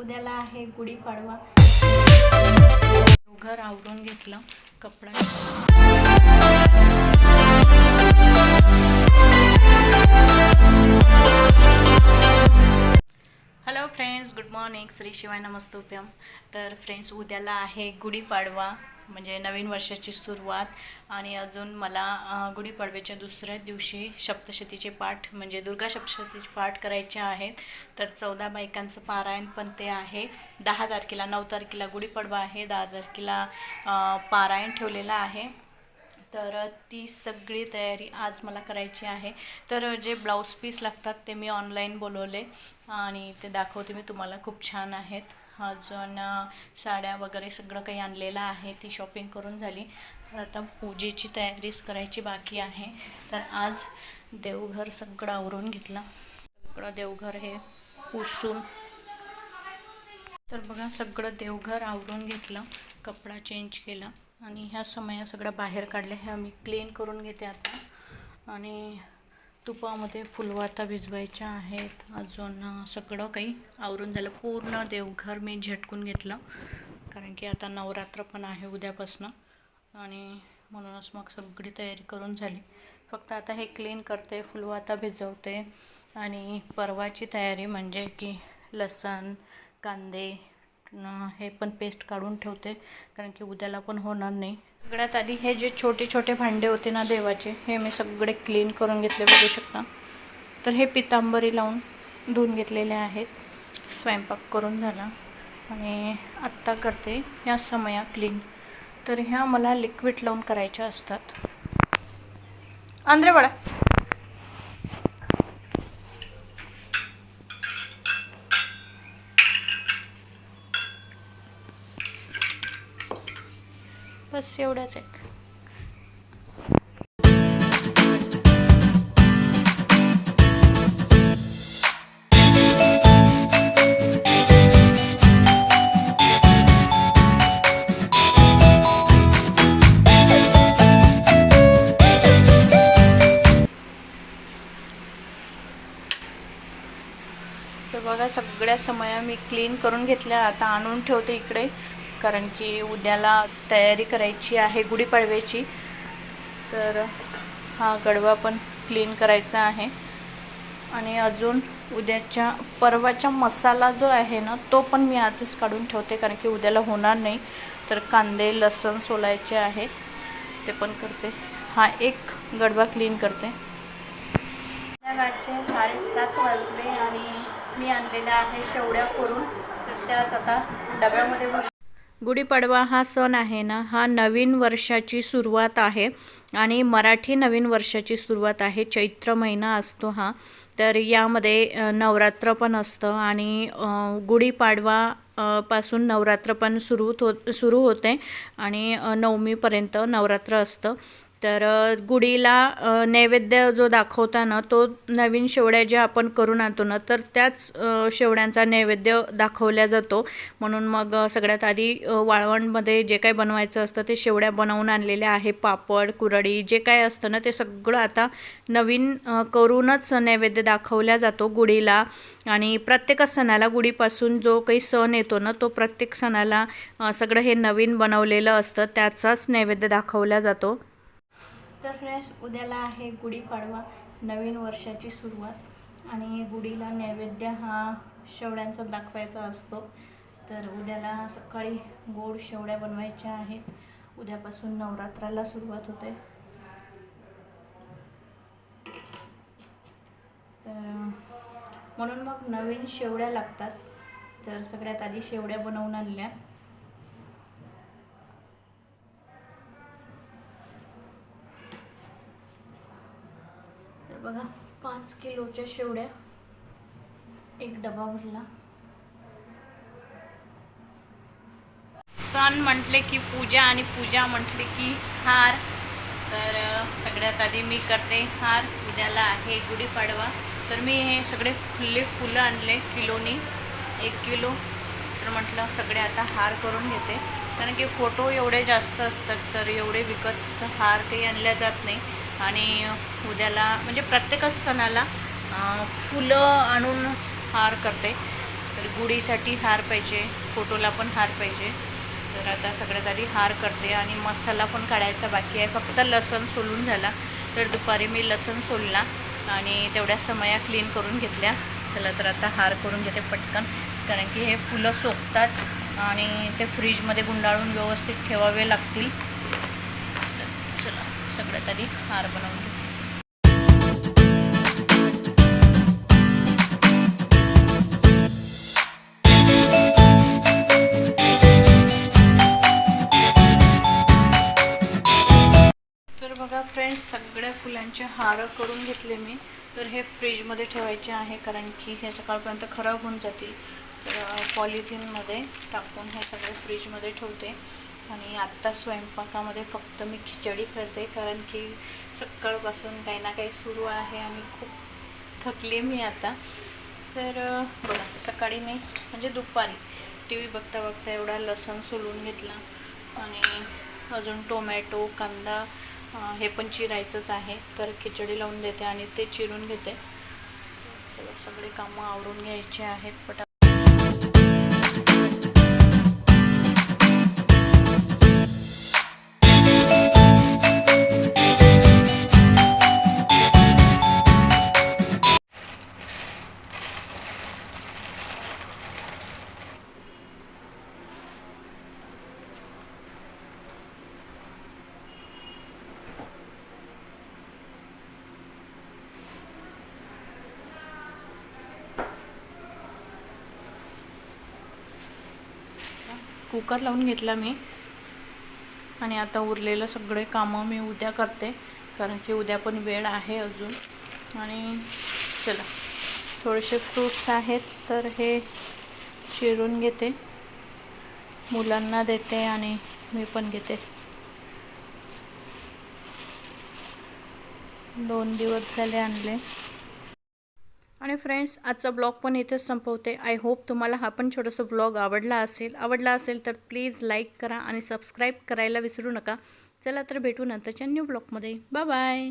उद्याला आहे गुढीपाडवा घर आवरून घेतलं कपडा. Hello friends good morning Shri शिवाय नमस्तुभ्यम. तर फ्रेंड्स उद्याला आहे गुढीपाडवा म्हणजे नवीन वर्षाची सुरुवात आणि अजून मला गुढीपाडव्याच्या दुसऱ्या दिवशी सप्तशतीचे पाठ म्हणजे दुर्गा सप्तशतीचे पाठ करायचे आहेत. तर चौदा बायकांचं पारायण पण ते आहे. दहा तारखेला नऊ तारखेला गुढीपाडवा आहे. दहा तारखेला पारायण ठेवलेलं आहे. तर ती सगळी तयारी आज मला करायची आहे. तर जे ब्लाऊज पीस लागतात ते मी ऑनलाईन बोलवले आणि ते दाखवते मी. तुम्हाला खूप छान आहेत. अजून साड्या वगैरे सगळं काही आणलेलं आहे ती शॉपिंग करून झाली. तर आता पूजेची तयारीच करायची बाकी आहे. तर आज देवघर सगळं आवरून घेतलं. सगळं देवघर हे पुसून. तर बघा सगळं देवघर आवरून घेतलं कपडा चेंज केला. आणि ह्या समया सगळ्या बाहेर काढल्या ह्या मी क्लीन करून घेते आता. आणि तुपामध्ये फुलवाता भिजवायच्या आहेत. अजून सगळं काही आवरून झालं. पूर्ण देवघर मी झटकून घेतलं. कारण की आता नवरात्र पण आहे उद्यापासनं. आणि म्हणूनच मग सगळी तयारी करून झाली. फक्त आता हे क्लीन करते फुलवाता भिजवते. आणि परवाची तयारी म्हणजे की लसण कांदे हे पण पेस्ट काढून ठेवते. कारण की उद्याला पण होणार नाही. सगळ्यात आधी हे जे छोटे छोटे भांडे होते ना देवाचे हे मी सगळे क्लीन करून घेतले बघू शकता. तर हे पितांबरी लावून धुवून घेतलेले आहेत. स्वयंपाक करून झाला. आणि आत्ता करते ह्या समया क्लीन तर ह्या मला लिक्विड लावून करायच्या असतात. आंध्रे बस एवढंच आहे बघा सगळ्या समया मी क्लीन करून घेतल्या. आता आणून ठेवते इकडे. कारण की उद्याला तयारी करायची आहे गुढीपाडव्याची तर हा गडवा पण क्लीन करायचा आहे. आणि अजून उद्याच्या परवाचा मसाला जो आहे ना तो पण मी आजच काढून ठेवते कारण की उद्याला होणार नाही. तर कांदे लसण सोलायचे आहे. ते पण करते. हा एक गडवा क्लीन करते. संध्याकाळचे साडेसात वाजले आणि मी आणलेल्या आहे शेवड्या करून. तर त्याच आता डब्यामध्ये भर गुढीपाडवा हा सण आहे ना हा नवीन वर्षाची सुरुवात आहे आणि मराठी नवीन वर्षाची सुरुवात आहे. चैत्र महिना असतो हा. तर यामध्ये नवरात्र पण असतं आणि गुढीपाडवा पासून नवरात्र पण सुरू हो सुरू होते आणि नवमीपर्यंत नवरात्र असतं. तर गुढीला नैवेद्य जो दाखवता ना तो नवीन शेवड्या ज्या आपण करून आणतो ना तर त्याच शेवड्यांचा नैवेद्य दाखवला जातो. म्हणून मग सगळ्यात आधी वाळवणमध्ये जे काही बनवायचं असतं ते शेवड्या बनवून आणलेल्या आहे. पापड कुरडी जे काय असतं ना ते सगळं आता नवीन करूनच नैवेद्य दाखवला जातो गुढीला. आणि प्रत्येकच सणाला गुढीपासून जो काही सण येतो ना तो प्रत्येक सणाला सगळं हे नवीन बनवलेलं असतं. त्याचाच नैवेद्य दाखवला जातो. तर फ्रेंड्स उद्याला आहे गुढीपाडवा नवीन वर्षाची सुरुवात. आणि गुढीला नैवेद्य हा शेवड्यांचा दाखवायचा असतो. तर उद्याला सकाळी गोड शेवड्या बनवायच्या आहेत. उद्यापासून नवरात्राला सुरुवात होते. तर म्हणून मग नवीन शेवड्या लागतात. तर सगळ्यात आधी शेवड्या बनवून आणल्या. बघा पाच किलोच्या शेवड्या. एक डबा भरला. सण म्हटले की पूजा आणि पूजा म्हटले की हार. तर सगळ्यात आधी मी करते हार. उद्याला आहे गुढीपाडवा. तर मी हे सगळे खुल्ले फुलं आणले किलोनी. एक किलो. तर म्हटलं सगळे आता हार करून घेते. कारण की फोटो एवढे जास्त असतात तर एवढे विकत हार काही आणल्या जात नाही. आणि उद्याला म्हणजे प्रत्येकच सणाला फुलं आणूनच हार करते. तर गुढीसाठी हार पाहिजे फोटोला पण हार पाहिजे. तर आता सगळ्यात आधी हार करते आणि मसाला पण काढायचा बाकी आहे. फक्त लसण सोलून झाला. तर दुपारी मी लसण सोलला आणि तेवढ्या समया क्लीन करून घेतल्या. चला तर आता हार करून घेते पटकन. कारण की हे फुलं सोकतात आणि ते फ्रीजमध्ये गुंडाळून व्यवस्थित ठेवावे लागतील. सगळ्यात आधी हार बनवून घेते तर बघा फ्रेंड्स सगळ्या फुलांचे हार करून घेतले मी. तर हे फ्रीजमध्ये ठेवायचे आहे कारण की हे सकाळपर्यंत खराब होऊन जातील. तर पॉलिथिनमध्ये टाकून हे सगळे फ्रीजमध्ये ठेवते. आणि आत्ता स्वयंपाकामध्ये फक्त मी खिचडी करते कारण की सकाळपासून काही ना काही सुरू आहे आणि खूप थकले मी आता. तर बघा सकाळी मी म्हणजे दुपारी टी व्ही बघता बघता एवढा लसण सोलून घेतला आणि अजून टोमॅटो कांदा हे पण चिरायचंच आहे. तर खिचडी लावून देते आणि ते चिरून घेते. सगळे कामं आवरून घ्यायचे आहेत पटा कुकर लावून घेतला मी. आणि आता उरलेलं सगळे कामं मी उद्या करते कारण की उद्या पण वेळ आहे अजून. आणि चला थोडेसे फ्रूट्स आहेत तर हे चिरून घेते. मुलांना देते आणि मी पण घेते. दोन दिवस झाले आणले. आणि फ्रेंड्स आजचा ब्लॉग पण इथेच संपवते. आय होप तुम्हाला हा पण छोटासा ब्लॉग आवडला असेल. आवडला असेल तर प्लीज लाईक करा आणि सबस्क्राईब करायला विसरू नका. चला तर भेटू नंतरच्या न्यू ब्लॉगमध्ये बाय बाय